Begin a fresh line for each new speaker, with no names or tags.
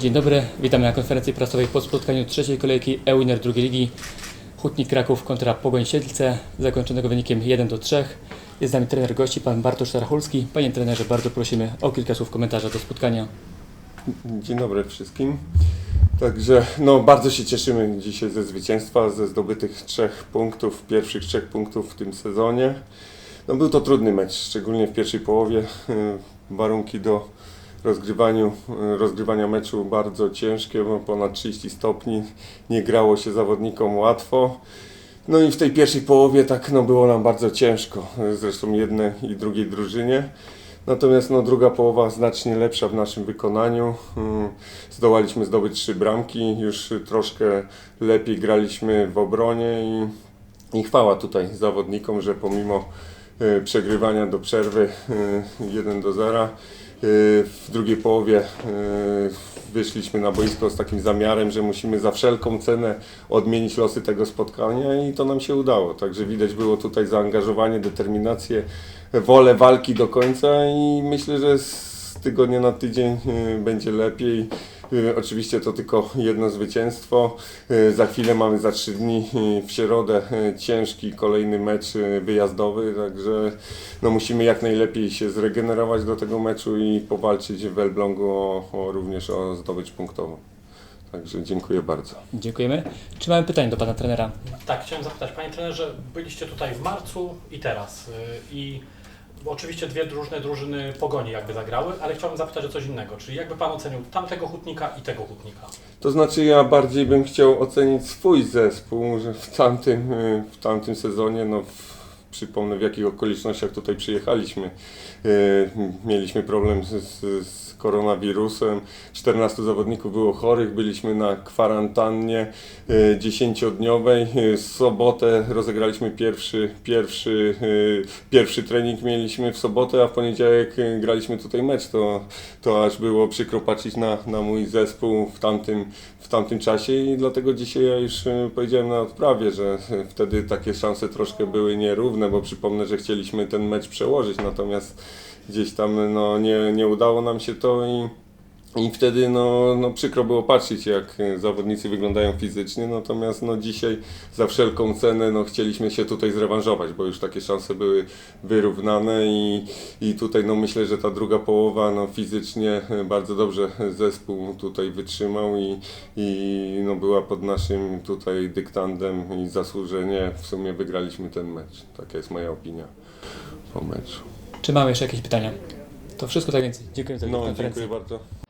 Dzień dobry, witamy na konferencji prasowej po spotkaniu trzeciej kolejki e-winner drugiej ligi Hutnik Kraków kontra Pogoń Siedlce, zakończonego wynikiem 1 do 3. Jest z nami trener gości, pan Bartosz Tarachulski. Panie trenerze, bardzo prosimy o kilka słów komentarza do spotkania.
Dzień dobry wszystkim. Także no, bardzo się cieszymy dzisiaj ze zwycięstwa, ze zdobytych trzech punktów, pierwszych trzech punktów w tym sezonie. No, był to trudny mecz, szczególnie w pierwszej połowie. Warunki do rozgrywaniu, y, rozgrywania meczu bardzo ciężkie, bo ponad 30 stopni. Nie grało się zawodnikom łatwo. No i w tej pierwszej połowie tak no, było nam bardzo ciężko, y, zresztą jednej i drugiej drużynie. Natomiast no, druga połowa znacznie lepsza w naszym wykonaniu. Mm, Zdołaliśmy zdobyć trzy bramki, już troszkę lepiej graliśmy w obronie i, i chwała tutaj zawodnikom, że pomimo e, przegrywania do przerwy e, 1 do 0 e, w drugiej połowie e, wyszliśmy na boisko z takim zamiarem, że musimy za wszelką cenę odmienić losy tego spotkania i to nam się udało. Także widać było tutaj zaangażowanie, determinację, wolę walki do końca i myślę, że z tygodnia na tydzień y, będzie lepiej. Y, Oczywiście to tylko jedno zwycięstwo. Y, Za chwilę mamy za trzy dni y, w środę ciężki kolejny mecz wyjazdowy, także no musimy jak najlepiej się zregenerować do tego meczu i powalczyć w Elblągu o, o również o zdobycz punktową. Także dziękuję bardzo.
Dziękujemy. Czy mamy pytanie do pana trenera?
Tak, chciałem zapytać, panie trenerze, byliście tutaj w marcu i teraz. I oczywiście dwie różne drużyny pogoni jakby zagrały, ale chciałbym zapytać o coś innego. Czyli jakby pan ocenił tamtego hutnika i tego hutnika?
To znaczy ja bardziej bym chciał ocenić swój zespół, że w tamtym, y, w tamtym sezonie, no w, przypomnę w jakich okolicznościach tutaj przyjechaliśmy. Y, Mieliśmy problem z, z, koronawirusem, 14 zawodników było chorych, byliśmy na kwarantannie y, 10-dniowej. Y, W sobotę rozegraliśmy pierwszy, pierwszy, pierwszy trening mieliśmy w sobotę, a w poniedziałek graliśmy tutaj mecz. To, to aż było przykro patrzeć na, na mój zespół w tamtym, w tamtym czasie i dlatego dzisiaj ja już powiedziałem na odprawie, że wtedy takie szanse troszkę były nierówne, bo przypomnę, że chcieliśmy ten mecz przełożyć, natomiast gdzieś tam no, nie, nie udało nam się to i i wtedy no, no przykro było patrzeć, jak e, zawodnicy wyglądają fizycznie, natomiast no dzisiaj za wszelką cenę no, chcieliśmy się tutaj zrewanżować, bo już takie szanse były wyrównane i, i tutaj no, myślę, że ta druga połowa no, fizycznie e, bardzo dobrze zespół tutaj wytrzymał i, i no, była pod naszym tutaj dyktandem i zasłużenie w sumie wygraliśmy ten mecz. Taka jest moja opinia po meczu.
Czy mamy jeszcze jakieś pytania? To wszystko tak więc. Dziękuję za
No,
konferencję.
dziękuję bardzo.